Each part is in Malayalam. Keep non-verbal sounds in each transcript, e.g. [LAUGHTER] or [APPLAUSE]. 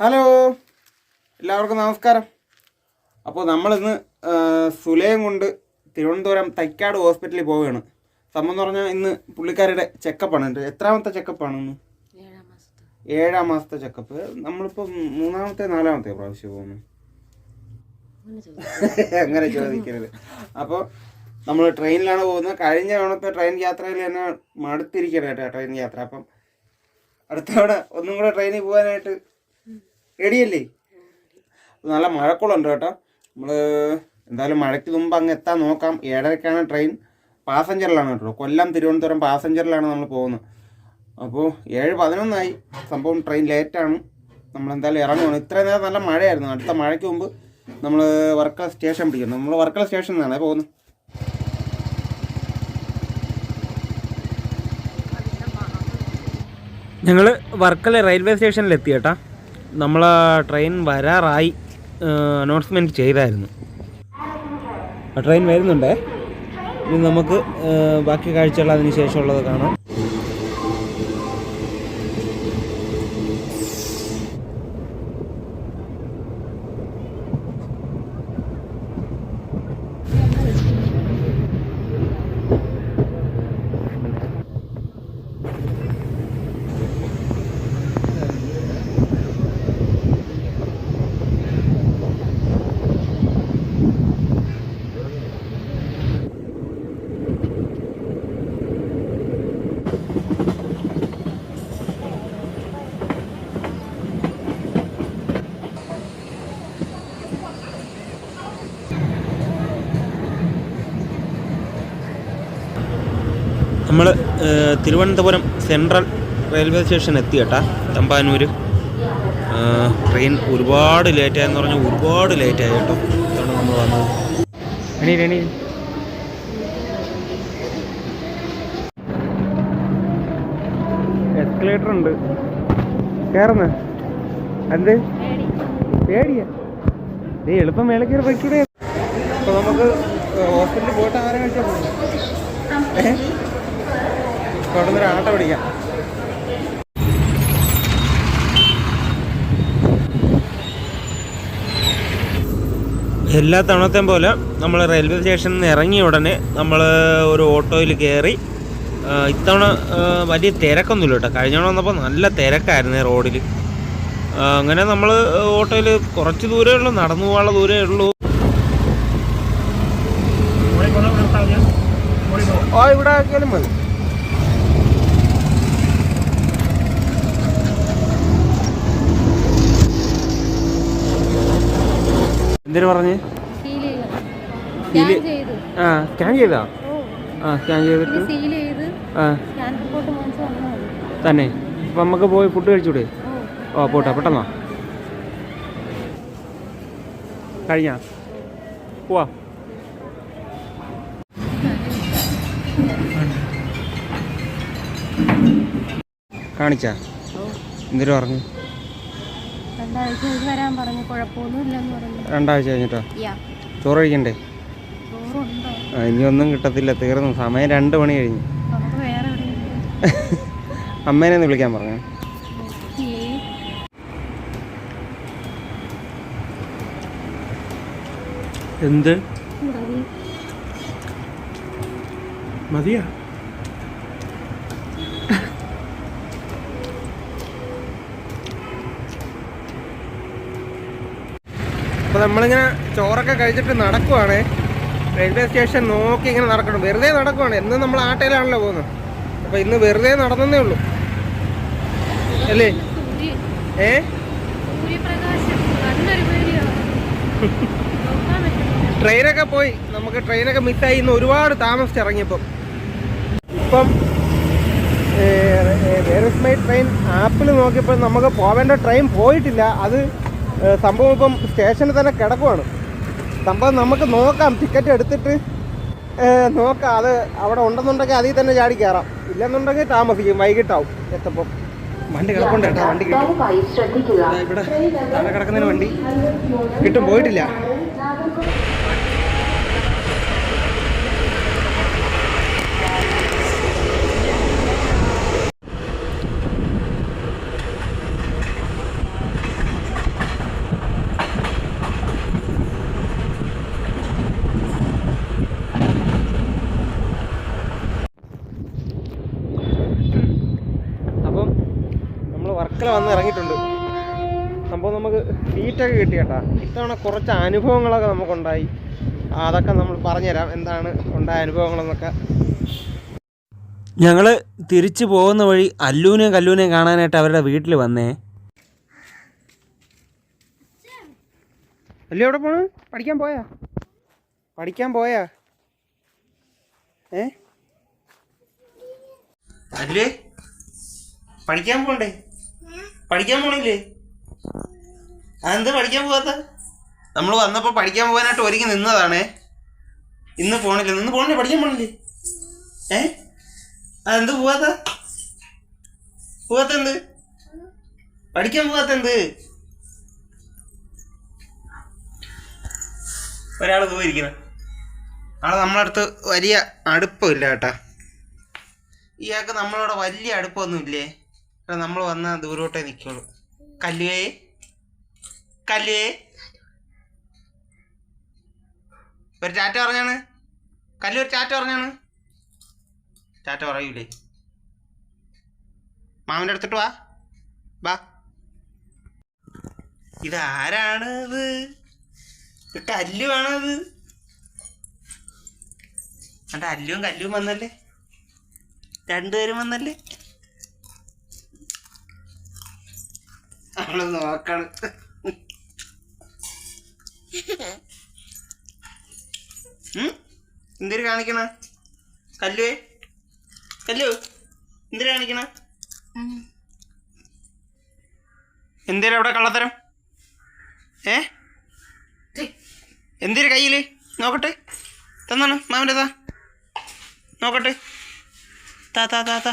ഹലോ. എല്ലാവർക്കും നമസ്കാരം. അപ്പോൾ നമ്മളിന്ന് സുലയം കൊണ്ട് തിരുവനന്തപുരം തൈക്കാട് ഹോസ്പിറ്റലിൽ പോവുകയാണ്. സംഭവം എന്ന് പറഞ്ഞാൽ ഇന്ന് പുള്ളിക്കാരുടെ ചെക്കപ്പാണ് എന്റെ എത്രാമത്തെ ചെക്കപ്പാണ് ഇന്ന്? ഏഴാം മാസത്തെ ചെക്കപ്പ് നമ്മളിപ്പോൾ മൂന്നാമത്തെ നാലാമത്തെ പ്രാവശ്യം പോകുന്നു അങ്ങനെ ചോദിക്കരുത്. അപ്പോൾ നമ്മൾ ട്രെയിനിലാണ് പോകുന്നത്. കഴിഞ്ഞ തവണത്തെ ട്രെയിൻ യാത്രയിൽ തന്നെ മടുത്തിരിക്കണം കേട്ടോ ട്രെയിൻ യാത്ര. അപ്പം അടുത്ത തവണ ഒന്നും കൂടെ ട്രെയിനിൽ പോകാനായിട്ട് റെഡിയല്ലേ നല്ല മഴക്കുളുണ്ട് കേട്ടോ. നമ്മൾ എന്തായാലും മഴയ്ക്ക് മുമ്പ് അങ്ങ് എത്താൻ നോക്കാം. ഏഴരക്കാണ് ട്രെയിൻ പാസഞ്ചറിലാണ് കേട്ടോ. കൊല്ലം തിരുവനന്തപുരം പാസഞ്ചറിലാണ് നമ്മൾ പോകുന്നത്. അപ്പോൾ ഏഴ് പതിനൊന്നായി. സംഭവം ട്രെയിൻ ലേറ്റാണ് നമ്മൾ എന്തായാലും ഇറങ്ങുകയാണ് ഇത്രയും നേരം നല്ല മഴയായിരുന്നു. അടുത്ത മഴയ്ക്ക് മുമ്പ് നമ്മൾ വർക്കല സ്റ്റേഷൻ പിടിക്കുന്നു നമ്മൾ വർക്കല സ്റ്റേഷനിൽ നിന്നാണ് പോകുന്നത്. ഞങ്ങൾ വർക്കല റെയിൽവേ സ്റ്റേഷനിൽ എത്തി കേട്ടാ. നമ്മൾ ട്രെയിൻ വരാറായി അനൗൺസ്മെന്റ് ചെയ്തായിരുന്നു. ട്രെയിൻ വരുന്നുണ്ടേ? ഇനി നമുക്ക് ബാക്കി കാഴ്ചകൾ അതിന് ശേഷമുള്ളത് കാണാം. നമ്മൾ തിരുവനന്തപുരം സെൻട്രൽ റെയിൽവേ സ്റ്റേഷൻ എത്തി കേട്ടാ തമ്പാനൂർ ട്രെയിൻ ഒരുപാട് ലേറ്റായെന്ന് പറഞ്ഞാൽ ഒരുപാട് ലേറ്റായി കേട്ടോ. ഇതാണ് നമ്മൾ വന്നത്. എണീ എണീ. എസ്കലേറ്റർ ഉണ്ട്. കയറുന്ന എന്ത്? പേടിയാ. നീ എളുപ്പം മേലെ കയറി വയ്ക്കൂടെ അപ്പൊ നമുക്ക് ഹോസ്പിറ്റലിൽ പോയിട്ട് ആരെ കഴിച്ചാൽ പോകും ഏഹ് അവിടെ നിന്ന് ആട്ട പിടിക്കാം. എല്ലാ തവണത്തെയും പോലെ നമ്മൾ റെയിൽവേ സ്റ്റേഷനിൽ നിന്ന് ഇറങ്ങിയ ഉടനെ നമ്മൾ ഒരു ഓട്ടോയിൽ കയറി ഇത്തവണ വലിയ തിരക്കൊന്നുമില്ല കേട്ടോ. കഴിഞ്ഞ തവണ വന്നപ്പോൾ നല്ല തിരക്കായിരുന്നു റോഡിൽ അങ്ങനെ നമ്മൾ ഓട്ടോയിൽ കുറച്ച് ദൂരമേ ഉള്ളൂ നടന്നു പോകാനുള്ള ദൂരമേ ഉള്ളൂ. ആ ഇവിടെ ആക്കിയാലും മതി. എന്തിനു പറഞ്ഞ്? ആ സ്കാൻ ചെയ്താ? ആ സ്കാൻ ചെയ്തിട്ട്? ആ. തന്നെ. അപ്പം നമുക്ക് പോയി ഫുഡ് കഴിച്ചൂടെ? ഓ. പോട്ടെ പെട്ടെന്നോ കഴിഞ്ഞാ? പോവാ. കാണിച്ചാ? ഓ. എന്തിനു പറഞ്ഞു രണ്ടാഴ്ച വരാൻ പറഞ്ഞു. കുഴപ്പമൊന്നുമില്ലെന്ന് പറഞ്ഞു. രണ്ടാഴ്ച കഴിഞ്ഞിട്ടോ? യാ. ചോറ് കഴിക്കണ്ടേ ആ, ഇനിയൊന്നും കിട്ടത്തില്ല. തീർന്നു. സമയം രണ്ട് മണി കഴിഞ്ഞു. അമ്മേനെ ഒന്ന് വിളിക്കാൻ പറഞ്ഞു. എന്ത്? മതി. മതിയാ? അപ്പോൾ നമ്മളിങ്ങനെ ചോറൊക്കെ കഴിച്ചിട്ട് നടക്കുവാണ് റെയിൽവേ സ്റ്റേഷൻ നോക്കി ഇങ്ങനെ നടക്കണം. വെറുതെ നടക്കുവാണ്. എന്നും നമ്മൾ ആട്ടയിലാണല്ലോ പോകുന്നത്. അപ്പോൾ ഇന്ന് വെറുതെ നടന്നേ ഉള്ളൂ. അല്ലേ? ഏ? ട്രെയിനൊക്കെ പോയി. നമുക്ക് ട്രെയിനൊക്കെ മിസ്സായി. ഇന്ന് ഒരുപാട് താമസിച്ചിറങ്ങിയപ്പം. ഇപ്പം മൈ ട്രെയിൻ ആപ്പിൽ നോക്കിയപ്പോൾ നമുക്ക് പോവേണ്ട ട്രെയിൻ പോയിട്ടില്ല. അത് സംഭവം ഇപ്പം സ്റ്റേഷനിൽ തന്നെ കിടക്കുവാണ്. സംഭവം നമുക്ക് നോക്കാം ടിക്കറ്റ് എടുത്തിട്ട്. നോക്കാം അത് അവിടെ ഉണ്ടെന്നുണ്ടെങ്കിൽ അതിൽ തന്നെ ചാടി കയറാം. ഇല്ലെന്നുണ്ടെങ്കിൽ താമസിക്കും വൈകിട്ടാവും എത്തപ്പം വണ്ടി കിടപ്പുണ്ട് കേട്ടോ വണ്ടി കിട്ടും. ഇവിടെ കിടക്കുന്നതിന് വണ്ടി. കിട്ടും പോയിട്ടില്ല. അടുക്കള വന്ന് ഇറങ്ങിയിട്ടുണ്ട്. സംഭവം നമുക്ക് തീറ്റൊക്കെ കിട്ടി കേട്ടാ. ഇത്തവണ കുറച്ച് അനുഭവങ്ങളൊക്കെ നമുക്കുണ്ടായി. അതൊക്കെ നമ്മൾ പറഞ്ഞുതരാം. എന്താണ് ഉണ്ടായ അനുഭവങ്ങളെന്നൊക്കെ. ഞങ്ങൾ തിരിച്ചു പോകുന്ന വഴി അല്ലൂനെയും കല്ലൂനെയും കാണാനായിട്ട് അവരുടെ വീട്ടിൽ വന്നേ. അല്ലു എവിടെ പോണ്? പഠിക്കാൻ പോയാ. പഠിക്കാൻ പോയാ? ഏ? അല്ലേ? പഠിക്കാൻ പോണ്ടേ? പഠിക്കാൻ പോണില്ലേ? അതെന്ത് പഠിക്കാൻ പോകാത്ത? നമ്മൾ വന്നപ്പോൾ പഠിക്കാൻ പോകാനായിട്ട് ഒരുങ്ങി നിന്നതാണ്. ഇന്ന് പോണില്ല. നിന്ന് പോണില്ലേ? പഠിക്കാൻ പോണില്ലേ? ഏ? അതെന്ത് പോവാത്ത പോവാത്ത എന്ത്? പഠിക്കാൻ പോവാത്ത എന്ത്? ഒരാൾ പോയിരിക്കണം ആളെ നമ്മളടുത്ത് വലിയ അടുപ്പമില്ല കേട്ടാ. ഇയാൾക്ക് നമ്മളോട് വലിയ അടുപ്പമൊന്നും ഇല്ലേ നമ്മൾ വന്ന ദൂരോട്ടേ നിൽക്കുള്ളൂ കല്ലുവേ കല്ലുവേ. ഒരു ചാറ്റ പറഞ്ഞാണ്. കല്ലു ഒരു ചാറ്റ പറഞ്ഞാണ്. ചാറ്റ പറയൂലേ. മാമന്റെ അടുത്തിട്ട് വാ. വാ. ഇതാരാണത്? ഇത് ഇത് കല്ലുവാണത് എന്നിട്ട് അല്ലുവും കല്ലും വന്നല്ലേ? രണ്ടുപേരും വന്നല്ലേ? അവൾ നോക്കണം. ഉം? എന്തിനു കാണിക്കണ? കല്ലുവേ കല്ലു എന്തിനു കാണിക്കണ? എന്തേലും അവിടെ കള്ളത്തരം? ഏ? എന്തിനു കയ്യിൽ? നോക്കട്ടെ. തന്നാണ് മാമന്റെ താ. നോക്കട്ടെ. താ താ താ താ.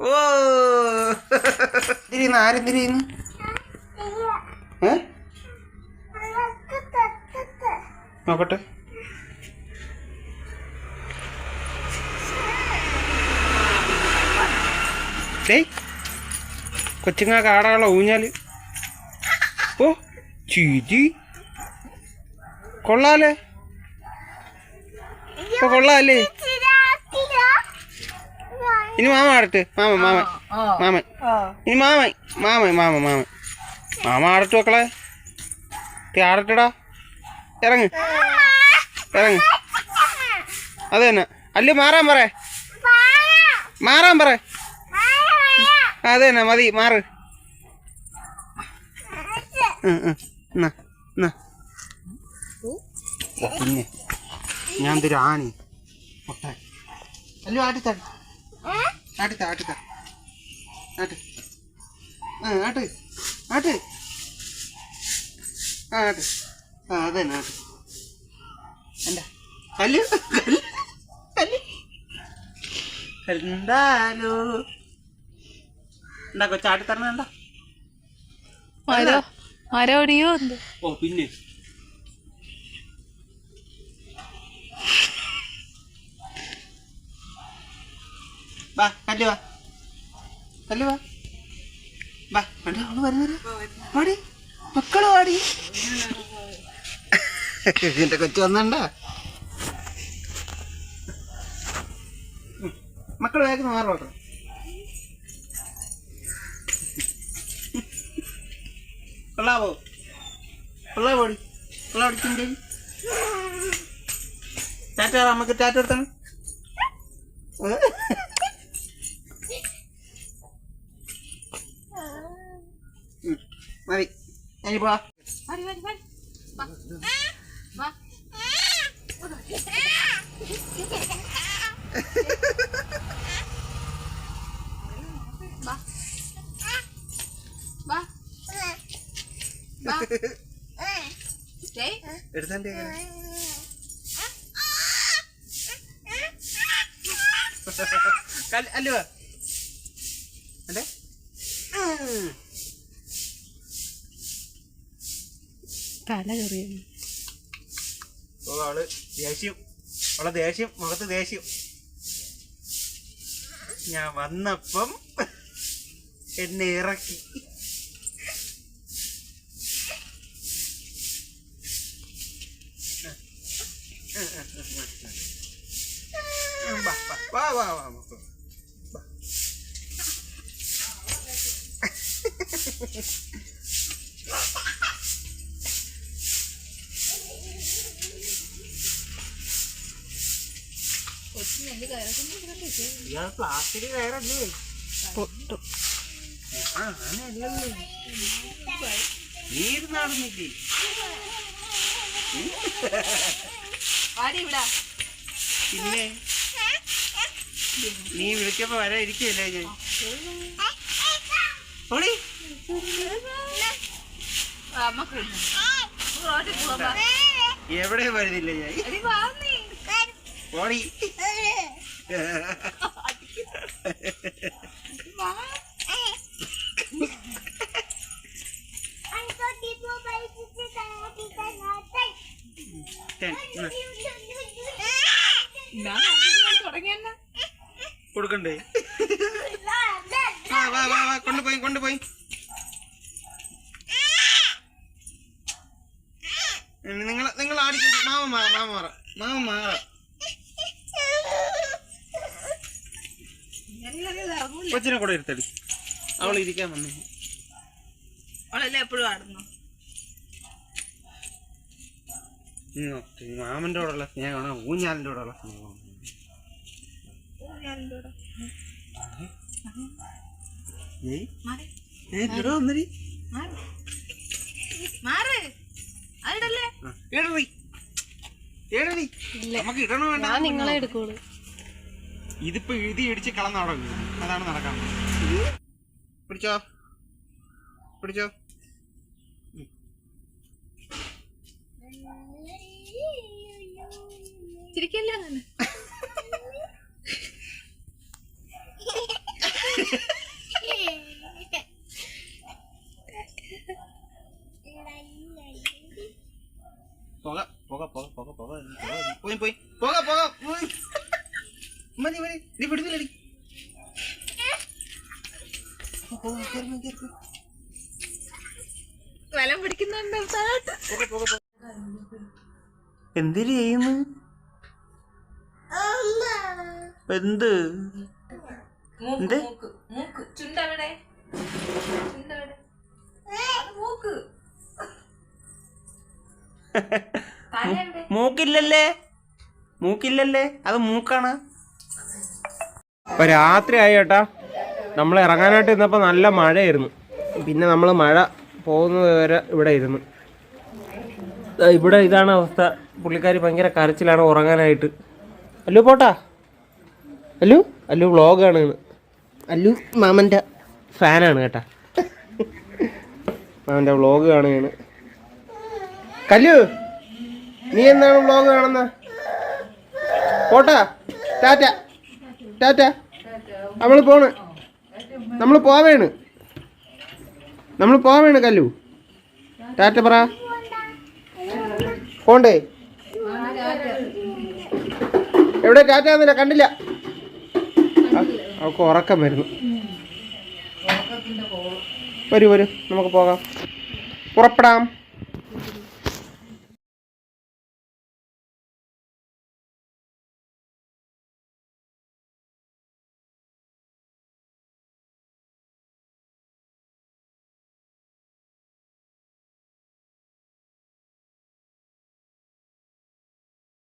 ഓ. തിരിയുന്നു ആരും തിരിയുന്നു ഏ? നോക്കട്ടെ. ഡേയ് കൊച്ചുങ്ങൾക്ക് ആടാനുള്ള ഊഞ്ഞാൽ. ഓ ചീറ്റി കൊള്ളാലേ ഇപ്പൊ കൊള്ളാല്ലേ? ഇനി മാമ ആടട്ട് മാമ മാമൻ. മാമൻ. ഇനി മാമൻ മാമൻ മാമ മാമൻ. മാമ ആടട്ട് മക്കളെ. തീ ആടട്ടടാ ഇറങ്ങ്. ഇറങ്ങ്. അത് തന്നെ. അല്ല മാറാൻ പറ. മാറാൻ പറ. അത് തന്നെ. മതി മാറ്. പിന്നെ ഞാൻ തരാണി പൊട്ടാൻ. അല്ലു ആട്ടിത്താടി ആട്ടിത്ത ആട്ടിത്ത ആട്ട് ആ ആട്ട്. ആട്ട്. ആ ആട്ട്. ആ അത് തന്നെ ആട്ട്. എന്താ? കല്ല്. കല്ല്. കല്ല് എന്താലോ എന്താ കൊച്ചാട്ടി എന്താ? മരോ മരോടിയോ എന്ത്? ഓ പിന്നെ. വാ കല്ല് വാ. കല്ല് വാ. വാ കണ്ട് അവൾ വരുന്നവര് വാടി മക്കൾ വാടി. എന്റെ കൊച്ചു വന്നണ്ട. മക്കൾ വേഗം മാറോട്ടോ കൊള്ളാവോ കൊള്ളാവോടി കൊള്ളാടിച്ചിന്റെ ടാറ്റ നമുക്ക് ടാറ്റ എടുത്താണ് മതി. ഞാനിപ്പോ എടുത്തേ അല്ലുവാ അല്ലേ? തല കയറിയത് അവൾ ദേഷ്യം. അവളെ ദേഷ്യം. മുഖത്ത് ദേഷ്യം. ഞാൻ വന്നപ്പം എന്നെ ഇറക്കി. ഇയാൾ പ്ലാസ്റ്റിക് കയറല്ലേ? പൊട്ടും. ആ അങ്ങനെയല്ലല്ലോ നീ ഇരുന്നാടുന്നില്ലേ പിന്നെ നീ വിളിച്ചപ്പോ വരാ ഇരിക്കല്ലേ ഞാൻ ഓടി എവിടെ വരുന്നില്ല ഞാൻ. ഓടി Yeah. [LAUGHS] [LAUGHS] കൊച്ചിനെ കൂടെ ഇരുത്തടി. അവൾ ഇരിക്കാൻ വന്നു. അവളല്ലേ എപ്പോഴും ആടുന്നു. മാമന്റെ കൂടെയുള്ള സ്നേഹമാണ് ഊഞ്ഞാലിന്റെ കൂടെയുള്ള സ്നേഹമാണ്. നിങ്ങളെ എടുക്കുള്ളൂ. ഇതിപ്പോ എഴുതി ഇടിച്ച് കളന്നവിടെ വീഴും. അതാണ് നടക്കാൻ പിടിച്ചോ? പിടിച്ചോ? ചിരിക്കല്ലേ അങ്ങനെ? പോക പോക പോക പോക പോക. പോയി പോയി. പോക പോക. മതി മതി. നീ പിടിച്ചില്ലടി വലം പിടിക്കുന്നുണ്ട് താഴോട്ട് എന്തിനു ചെയ്യുന്നു? എന്ത്? എന്ത്? മൂക്ക് മൂക്ക്. ചുണ്ടവിടെ. ചുണ്ടവിടെ. അത് മൂക്ക്. [LAUGHS] മൂക്കില്ലല്ലേ? മൂക്കില്ലല്ലേ? അത് മൂക്കാണ്. രാത്രി ആയി കേട്ടാ നമ്മൾ ഇറങ്ങാനായിട്ട് ഇന്നപ്പോൾ നല്ല മഴയായിരുന്നു. പിന്നെ നമ്മൾ മഴ പോകുന്നത് വരെ ഇവിടെ ഇരുന്നു. ഇവിടെ ഇതാണ് അവസ്ഥ. പുള്ളിക്കാരി ഭയങ്കര കരച്ചിലാണ് ഉറങ്ങാനായിട്ട്. അല്ലു പോട്ടാ. അല്ലു? അല്ലു വ്ളോഗാണ്. അല്ലു മാമന്റെ ഫാനാണ് കേട്ടാ. മാമന്റെ വ്ളോഗ് കാണുകയാണ്. കല്ലു നീ എന്താണ് വ്ളോഗ് കാണുന്ന? പോട്ടാ. ടാറ്റ. ടാറ്റ. നമ്മൾ പോണ്. നമ്മൾ പോവേണ്. നമ്മൾ പോവേണ് കല്ലു. ടാറ്റ പറ. പോണ്ടേ? എവിടെ ടാറ്റ എന്നില്ല കണ്ടില്ല. അവക്ക് ഉറക്കം വരുന്നു. വരൂ വരൂ. നമുക്ക് പോകാം. പുറപ്പെടാം.